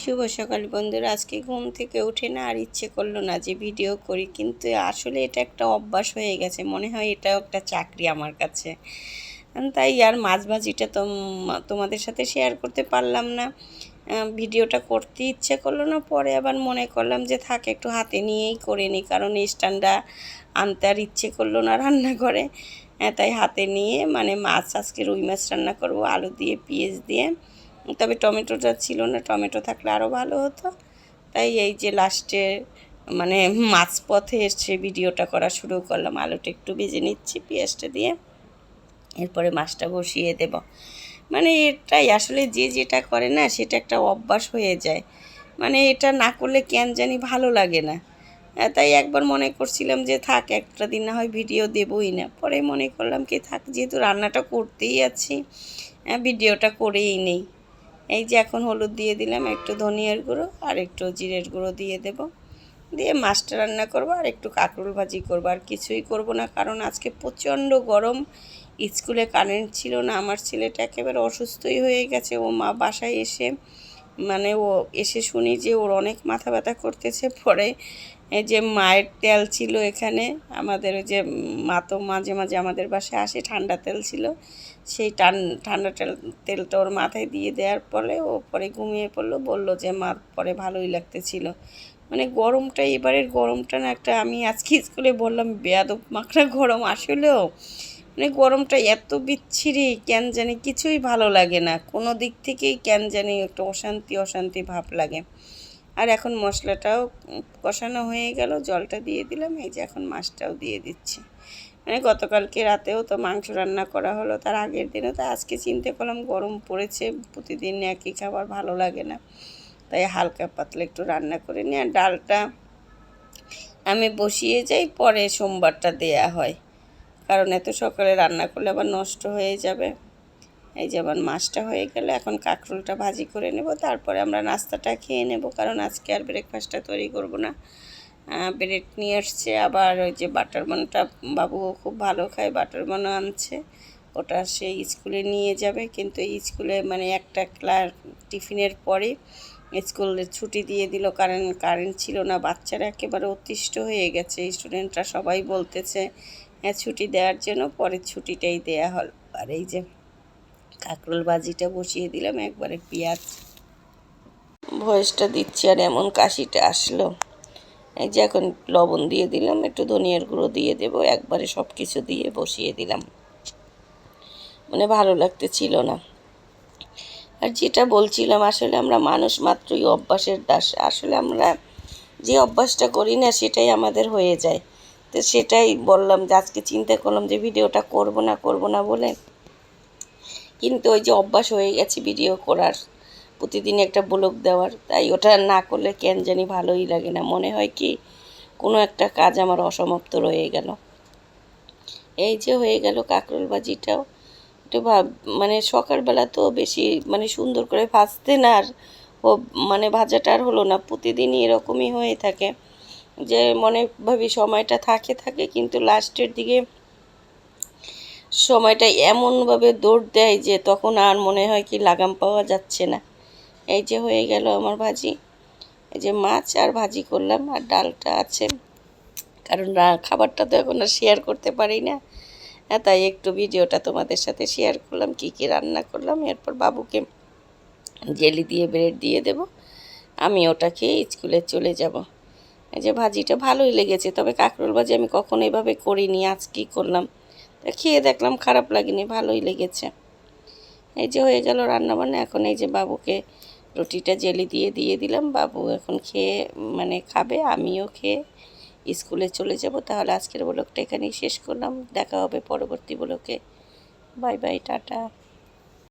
শুভ সকাল বন্ধুরা। আজকে ঘুম থেকে উঠে না আর ইচ্ছে করল না যে ভিডিও করি, কিন্তু আসলে এটা একটা অভ্যাস হয়ে গেছে। মনে হয় এটাও একটা চাকরি আমার কাছে। তাই আর মাছ তো তোমাদের সাথে শেয়ার করতে পারলাম না। ভিডিওটা করতে ইচ্ছে করল না, পরে আবার মনে করলাম যে থাক, একটু হাতে নিয়েই করে নিই, কারণ স্ট্যান্ডটা আনতে আর ইচ্ছে করল না রান্না করে। তাই হাতে নিয়ে মানে মাছ আজকে রুই মাছ রান্না করব, আলু দিয়ে, পেঁয়াজ দিয়ে। তবে টমেটোটা ছিল না টমেটো থাকলে আরও ভালো হতো। তাই এই যে লাস্টে মানে মাঝপথে এসে ভিডিওটা করা শুরু করলাম। আলুটা একটু ভেজে নিচ্ছি পেঁয়াজটা দিয়ে। এরপরে মাছটা বসিয়ে দেব। মানে এটাই আসলে যে যেটা করে না সেটা একটা অভ্যাস হয়ে যায়। মানে এটা না করলে কেন জানি ভালো লাগে না। তাই একবার মনে করছিলাম যে থাক একটা দিন না হয় ভিডিও দেবই না। পরে মনে করলাম কি থাক যেহেতু রান্নাটা করতেই আছি আহ, ভিডিওটা করেই নেই। এই যে এখন হলুদ দিয়ে দিলাম, একটু ধনিয়ার গুঁড়ো আর একটু জিরের গুঁড়ো দিয়ে দেব। দিয়ে মাছটা রান্না করব আর একটু কাঁকরোল ভাজি করব। আর কিছুই করব না, কারণ আজকে প্রচণ্ড গরম। স্কুলে কারেন্ট ছিল না, আমার ছেলেটা একেবারে অসুস্থই হয়ে গেছে। ও মা বাসায় এসে মানে ও এসে শুনি যে ওর অনেক মাথা ব্যথা করতেছে, পরে এই যে মায়ের তেল ছিল এখানে, আমাদের ওই যে মা তো মাঝে মাঝে আমাদের বাসায় আসে, ঠান্ডা তেল ছিল। সেই টান, ঠান্ডা তেল, তেলটা ওর মাথায় দিয়ে দেওয়ার পরে ও পরে ঘুমিয়ে পড়ল, বলল যে, মা, পরে ভালোই লাগতেছিল। মানে গরমটা, এবারের গরমটা না একটা, আমি আজকে স্কুলে বললাম, বেয়াদব মাকড়া গরম আসলেও মানে গরমটা এত বিচ্ছিরি, কেন জানি কিছুই ভালো লাগে না। কোনো দিক থেকেই কেন জানি একটা অশান্তি অশান্তি ভাব লাগে। আর এখন মশলাটাও কষানো হয়ে গেল, জলটা দিয়ে দিলাম, এই যে এখন মাছটাও দিয়ে দিচ্ছি। মানে গতকালকে রাতেও তো মাংস রান্না করা হলো, তার আগের দিনও তো আজকে চিন্তা করলাম গরম পড়েছে, প্রতিদিন একই খাবার, ভালো লাগে না। তাই হালকা পাতলা একটু রান্না করে নিই, আর ডালটা আমি বসিয়ে যাই, পরে সোমবারটা দেয়া হয়। কারণ এত সকালে রান্না করলে আবার নষ্ট হয়ে যাবে। এই যে আবার মাছটা হয়ে গেলে, এখন কাঁকরোলটা ভাজি করে নেব। তারপরে আমরা নাস্তাটা খেয়ে নেব, কারণ আজকে আর ব্রেকফাস্টটা তৈরি করব না। ব্রেড নিয়ে আসছে, আবার ওই যে বাটার বানটা বাবুও খুব ভালো খায় বাটার আনছে। ওটা সে স্কুলে নিয়ে যাবে, কিন্তু এই স্কুলে মানে একটা ক্লাস টিফিনের পরে স্কুলের ছুটি দিয়ে দিল, কারণ কারেন্ট ছিল না, বাচ্চারা একেবারে অতিষ্ঠ হয়ে গেছে। স্টুডেন্টরা সবাই বলতেছে হ্যাঁ ছুটি দেওয়ার জন্য পরে ছুটিটাই দেয়া হল। আর এই যে কাঁকরোল ভাজিটা বসিয়ে দিলাম, একবারে পেঁয়াজ। ভয়েসটা দিচ্ছি আর এমন কাশিটা আসলো। এই যে এখন লবণ দিয়ে দিলাম, একটু ধনিয়ার গুঁড়ো দিয়ে দেব, একবারে সব কিছু দিয়ে বসিয়ে দিলাম। মানে ভালো লাগতে ছিল না। আর যেটা বলছিলাম, আসলে আমরা মানুষ মাত্রই অভ্যাসের দাস। আসলে আমরা যে অভ্যাসটা করি না, সেটাই আমাদের হয়ে যায়। তো সেটাই বললাম যে, আজকে চিন্তা করলাম যে, ভিডিওটা করব না করব না বলে কিন্তু ওই যে অভ্যাস হয়ে গেছে ভিডিও করার, প্রতিদিন একটা ব্লগ দেওয়ার, তাই ওটা না করলে কেন জানি ভালোই লাগে না। মনে হয় কি, কোনো একটা কাজ আমার অসমাপ্ত রয়ে গেল। এই যে হয়ে গেল কাঁকরোল একটু ভাব মানে সকালবেলা তো বেশি মানে সুন্দর করে ভাজতে না আর ও মানে ভাজাটা আর হলো না। প্রতিদিনই এরকমই হয়ে থাকে যে মনে ভাবি সময়টা থাকে থাকে, কিন্তু লাস্টের দিকে সময়টা এমনভাবে দৌড় দেয় যে তখন আর মনে হয় কি লাগাম পাওয়া যাচ্ছে না। এই যে হয়ে গেল আমার ভাজি। এই যে মাছ আর ভাজি করলাম আর ডালটা আছে। কারণ খাবারটা তো এখন আর শেয়ার করতে পারি না। হ্যাঁ তাই একটু ভিডিওটা তোমাদের সাথে শেয়ার করলাম, কি কি রান্না করলাম। এরপর বাবুকে জেলি দিয়ে ব্রেড দিয়ে দেব। আমি ওটা খেয়ে স্কুলে চলে যাব। এই যে ভাজিটা ভালোই লেগেছে। তবে কাঁকরোল ভাজি আমি কখনো এভাবে করিনি। আজকেই করলাম? তা খেয়ে দেখলাম খারাপ লাগেনি, ভালোই লেগেছে। এই যে হয়ে গেল রান্না বান্না এখন এই যে বাবুকে রুটিটা জেলি দিয়ে দিয়ে দিলাম। বাবু এখন খেয়ে মানে খাবে, আমিও খেয়ে স্কুলে চলে যাব। তাহলে আজকের ব্লগটা এখানেই শেষ করলাম। দেখা হবে পরবর্তী ব্লকে বাই বাই, টাটা।